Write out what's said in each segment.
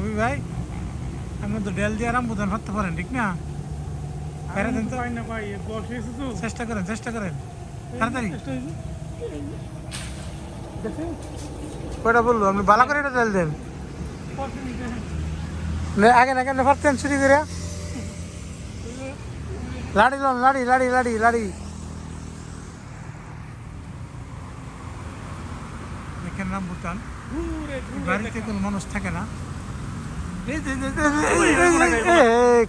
রবি ভাই আপনি তো ডেল দিয়ে আরাম বোধন হতে পারেন ঠিক না? বাইরে দেন তো। পাই না ভাই বল খেয়েছে তো। চেষ্টা করেন চেষ্টা করেন। তাড়াতাড়ি। কয়টা বলল? আপনি ভালো করে এটা ডেল দেন। নে, আগে না কেন পারতেন চুরি করে? লাড়ি লন লাড়ি লাড়ি লাড়ি লাড়ি। দেখেন না ভুটান বাড়িতে কোনো মানুষ থাকে না।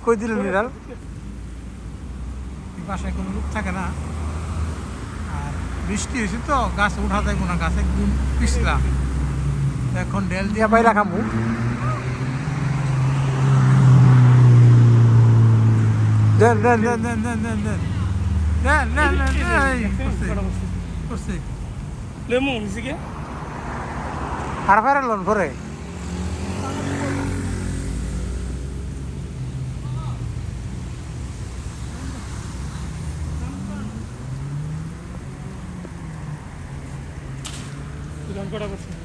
কই দিলেন বিড়াল? বাসায় কোনো লোক থাকে না। আর বৃষ্টি হয়েছে তো গাছ উঠা যাইব না গাছ একদম পিছলা এখন ডেল দিয়া বাইরা খামু। দেন দেন দেন দেন দেন দেন দেন। দেন দেন দেন করছে, লেমন আর পরে। কটা করছেন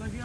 lagi